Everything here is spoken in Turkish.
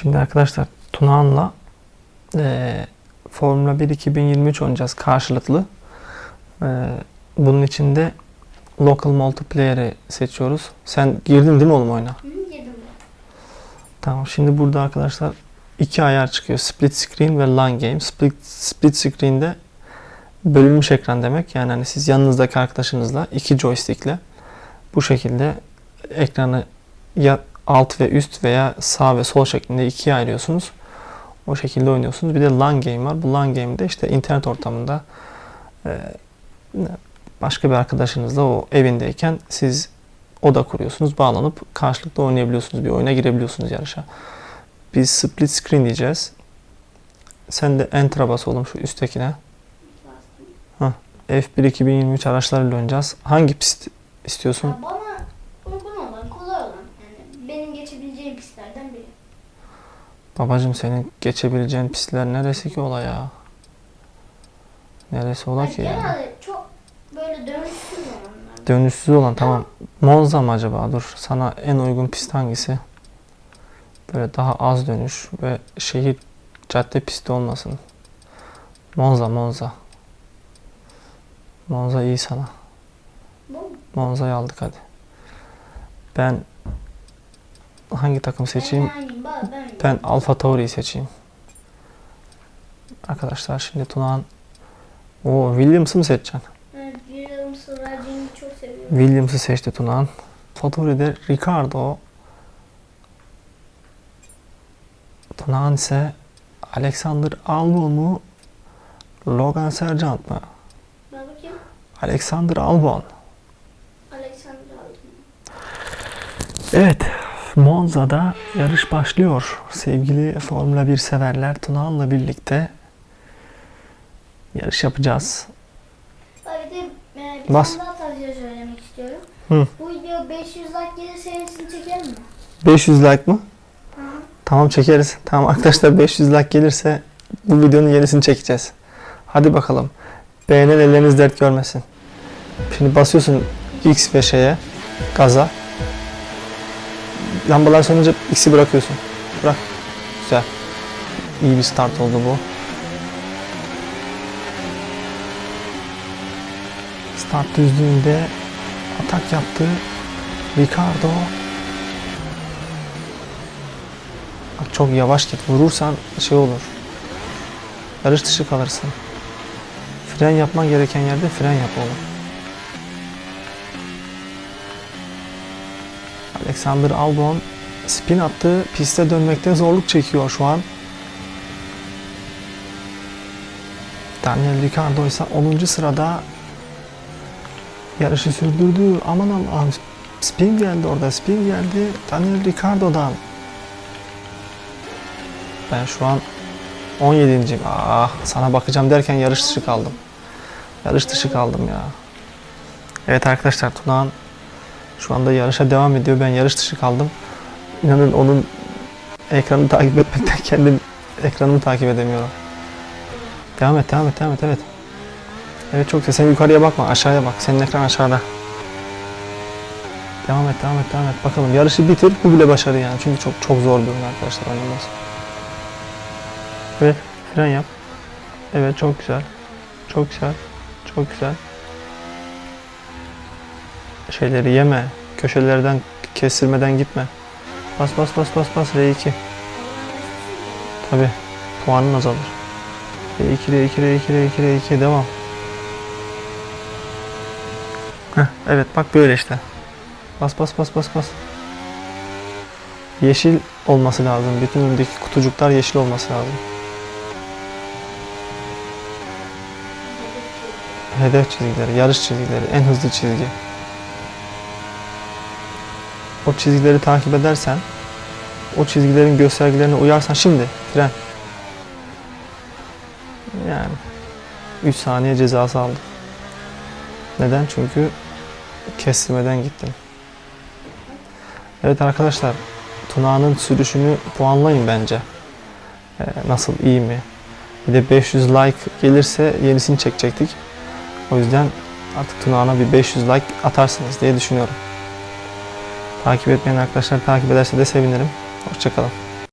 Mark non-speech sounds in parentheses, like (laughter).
Şimdi arkadaşlar Tunağan'la eee Formula 1 2023 oynayacağız karşılıklı. Eee, bunun için de Local Multiplayer'i seçiyoruz. Sen girdin değil mi oğlum oyuna? Hı, girdim. Tamam şimdi burada arkadaşlar iki ayar çıkıyor. Split Screen ve Line Game. Split, split Screen'de bölünmüş ekran demek. Yani hani siz yanınızdaki arkadaşınızla iki joystickle bu şekilde ekranı ya alt ve üst veya sağ ve sol şeklinde ikiye ayırıyorsunuz. O şekilde oynuyorsunuz. Bir de LAN game var. Bu LAN game'de işte internet ortamında e, başka bir arkadaşınızla o evindeyken siz oda kuruyorsunuz. Bağlanıp karşılıklı oynayabiliyorsunuz. Bir oyuna girebiliyorsunuz yarışa. Biz split screen diyeceğiz. Sen de enter'a bas oğlum şu üsttekine. Bastım. F1 2023 araçlarıyla oynayacağız. Hangi pist istiyorsun? Ya bana uygun olan, kolay olan, yani benim pistlerden biri. Babacım senin geçebileceğin pistler neresi ki ola ya? Neresi ola ki yani? genelde çok böyle dönüşsüz olanlar. Dönüşsüz olan tamam. Monza mı acaba? Dur sana en uygun pist hangisi? Böyle daha az dönüş ve şehir cadde pisti olmasın. Monza Monza. Monza iyi sana. Monza'yı aldık hadi. Ben hangi takım seçeyim? Ben Alfa Tauri'yi seçeyim. Arkadaşlar şimdi Tunağan o Williams'ı mı seçeceksin? Evet, Williams'ı Racing'i çok seviyorum. Williams'ı seçti Tunağan. Alfa Tauri'de Ricardo. Tunağan ise Alexander Albon mu? Logan Sargent mı? Ben bakayım. Alexander Albon. Alexander aldım. Evet, Monza'da yarış başlıyor. Sevgili Formula 1 severler Tunağan'la birlikte yarış yapacağız. Bak bir de e, bir Bas. tane daha tavsiye söylemek istiyorum. Hı. Bu video 500 like gelirse serisini çekelim mi? 500 like mı? Hı. Tamam çekeriz. Tamam arkadaşlar 500 like gelirse bu videonun yenisini çekeceğiz. Hadi bakalım. Beğenen elleriniz dert görmesin. Şimdi basıyorsun X ve şeye, gaza. Lambalar sönünce X'i bırakıyorsun. Bırak. Güzel. İyi bir start oldu bu. Start düzlüğünde atak yaptı. Ricardo Bak çok yavaş git. Vurursan şey olur. Yarış dışı kalırsın. Fren yapman gereken yerde fren yap oğlum. Alexander Albon spin attı. Piste dönmekte zorluk çekiyor şu an. Daniel Ricciardo ise 10. sırada yarışı sürdürdü. Aman Allah'ım spin geldi orada. Spin geldi Daniel Ricciardo'dan. Ben şu an 17. Ah sana bakacağım derken yarış dışı kaldım. Yarış dışı kaldım ya. Evet arkadaşlar Tunağan şu anda yarışa devam ediyor. Ben yarış dışı kaldım. İnanın onun ekranını takip etmekten (laughs) kendim ekranımı takip edemiyorum. Devam et, devam et, devam et, evet. Evet çok güzel. Sen yukarıya bakma, aşağıya bak. Senin ekran aşağıda. Devam et, devam et, devam et. Bakalım yarışı bitir. Bu bile başarı yani. Çünkü çok çok zor oyun arkadaşlar oynanması. Evet, fren yap. Evet, çok güzel. Çok güzel. Çok güzel. Şeyleri yeme. Köşelerden kestirmeden gitme. Bas bas bas bas bas R2. Tabi. Puanın azalır. R2 R2 R2 R2 R2 devam. Heh, evet bak böyle işte. Bas bas bas bas bas. Yeşil olması lazım. Bütün önündeki kutucuklar yeşil olması lazım. Hedef çizgileri, yarış çizgileri, en hızlı çizgi. O çizgileri takip edersen, o çizgilerin göstergelerine uyarsan şimdi fren. Yani 3 saniye cezası aldım. Neden? Çünkü kestirmeden gittim. Evet arkadaşlar, Tuna'nın sürüşünü puanlayın bence. Ee, nasıl, iyi mi? Bir de 500 like gelirse yenisini çekecektik. O yüzden artık Tuna'na bir 500 like atarsınız diye düşünüyorum. Takip etmeyen arkadaşlar takip ederse de sevinirim. Hoşçakalın.